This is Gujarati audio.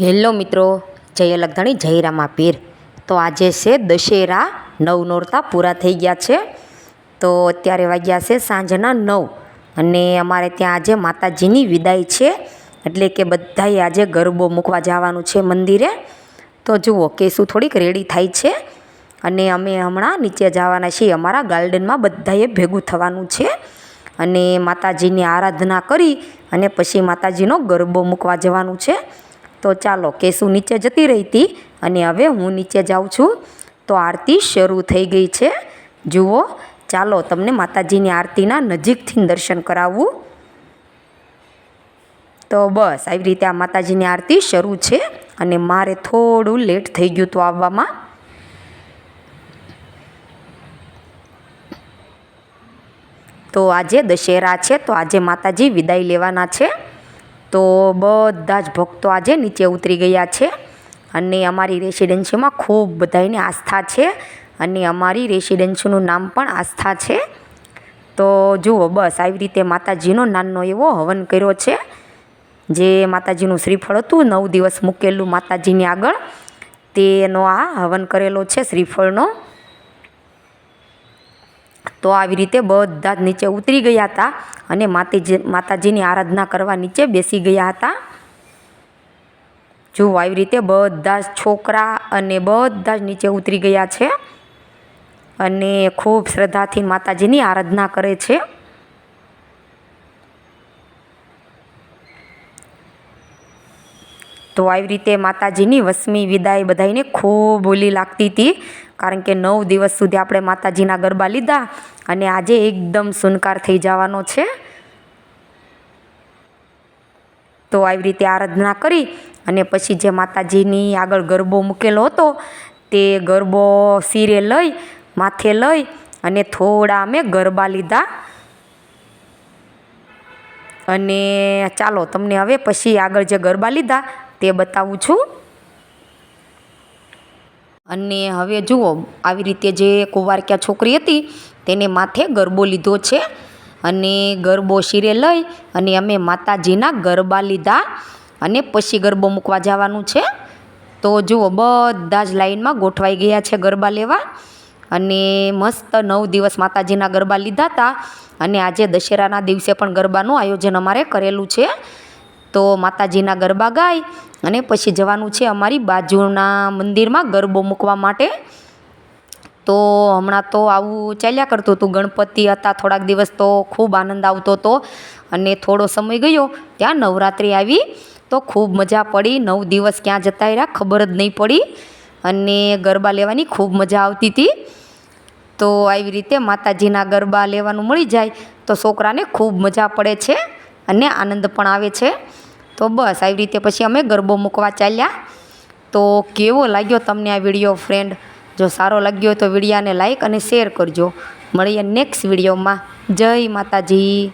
હેલો મિત્રો, જય લગધણી જય રામા પીર તો આજે છે દશેરા, નવ નોરતા પૂરા થઈ ગયા છે. તો અત્યારે વાગ્યા છે સાંજના નવ અને અમારે ત્યાં આજે માતાજીની વિદાય છે. એટલે કે બધાએ આજે ગરબો મૂકવા જવાનું છે મંદિરે. તો જુઓ, કેસું થોડીક રેડી થાય છે અને અમે હમણાં નીચે જવાના છીએ. અમારા ગાર્ડનમાં બધાએ ભેગું થવાનું છે અને માતાજીની આરાધના કરી અને પછી માતાજીનો ગરબો મૂકવા જવાનું છે. તો ચાલો કેસુ નીચે જતી રહી હતી અને હવે હું નીચે જાઉં છું. તો આરતી શરૂ થઈ ગઈ છે. જુઓ, ચાલો તમને માતાજીની આરતીના નજીકથી દર્શન કરાવવું તો બસ, આવી રીતે આ માતાજીની આરતી શરૂ છે અને મારે થોડું લેટ થઈ ગયું હતું આવવામાં. તો આજે દશેરા છે, તો આજે માતાજી વિદાય લેવાના છે. તો બધા જ ભક્તો આજે નીચે ઉતરી ગયા છે અને અમારી રેસિડેન્સીમાં ખૂબ બધાને આસ્થા છે અને અમારી રેસિડેન્સીનું નામ પણ આસ્થા છે. તો જુઓ, બસ આવી રીતે માતાજીનો નાનો એવો હવન કર્યો છે, જે માતાજીનું શ્રીફળ હતું, નવ દિવસ મૂકેલું માતાજીની આગળ. તેનો આ હવન કરેલો છે શ્રીફળનો. તો આવી રીતે બધા જ નીચે ઉતરી ગયા હતા અને માતાજી માતાજીની આરાધના કરવા નીચે બેસી ગયા હતા. જુઓ આવી રીતે બધા જ છોકરા અને બધા જ નીચે ઉતરી ગયા છે અને ખૂબ શ્રદ્ધાથી માતાજીની આરાધના કરે છે. તો આવી રીતે માતાજીની વસમી વિદાય બધાને ખૂબ ઓલી લાગતી હતી. કારણ કે નવ દિવસ સુધી આપણે માતાજીના ગરબા લીધા અને આજે એકદમ સુનકાર થઈ જવાનો છે. તો આવી રીતે આરાધના કરી અને પછી જે માતાજીની આગળ ગરબો મૂકેલો હતો તે ગરબો શિરે લઈ, માથે લઈ અને થોડા અમે ગરબા લીધા. અને ચાલો, તમને હવે પછી આગળ જે ગરબા લીધા તે બતાવું છું. અને હવે જુઓ, આવી રીતે જે કુંવારક્યા છોકરી હતી, તેને માથે ગરબો લીધો છે. અને ગરબો શીરે લઈ અને અમે માતાજીના ગરબા લીધા અને પછી ગરબો મૂકવા જવાનું છે. તો જુઓ, બધા જ લાઈનમાં ગોઠવાઈ ગયા છે ગરબા લેવા. અને મસ્ત નવ દિવસ માતાજીના ગરબા લીધા હતા. અને આજે દશેરાના દિવસે પણ ગરબાનું આયોજન અમારે કરેલું છે. તો માતાજીના ગરબા ગાય અને પછી જવાનું છે અમારી બાજુના મંદિરમાં ગરબો મૂકવા માટે. તો હમણાં તો આવું ચાલ્યા કરતું હતું. ગણપતિ હતા, થોડાક દિવસ તો ખૂબ આનંદ આવતો હતો અને થોડો સમય ગયો. ત્યાં નવરાત્રિ આવી તો ખૂબ મજા પડી. નવ દિવસ ક્યાં જતા રહ્યા ખબર જ નહીં પડી અને ગરબા લેવાની ખૂબ મજા આવતી હતી. તો આવી રીતે માતાજીના ગરબા લેવાનું મળી જાય તો છોકરાને ખૂબ મજા પડે છે અને આનંદ પણ આવે છે. તો બસ આવી રીતે પછી અમે ગરબો મૂકવા ચાલ્યા. તો કેવો લાગ્યો તમને આ વીડિયો ફ્રેન્ડ જો સારો લાગ્યો તો વિડીયાને લાઈક અને શેર કરજો. મળીએ નેક્સ્ટ વિડીયોમાં. જય માતાજી.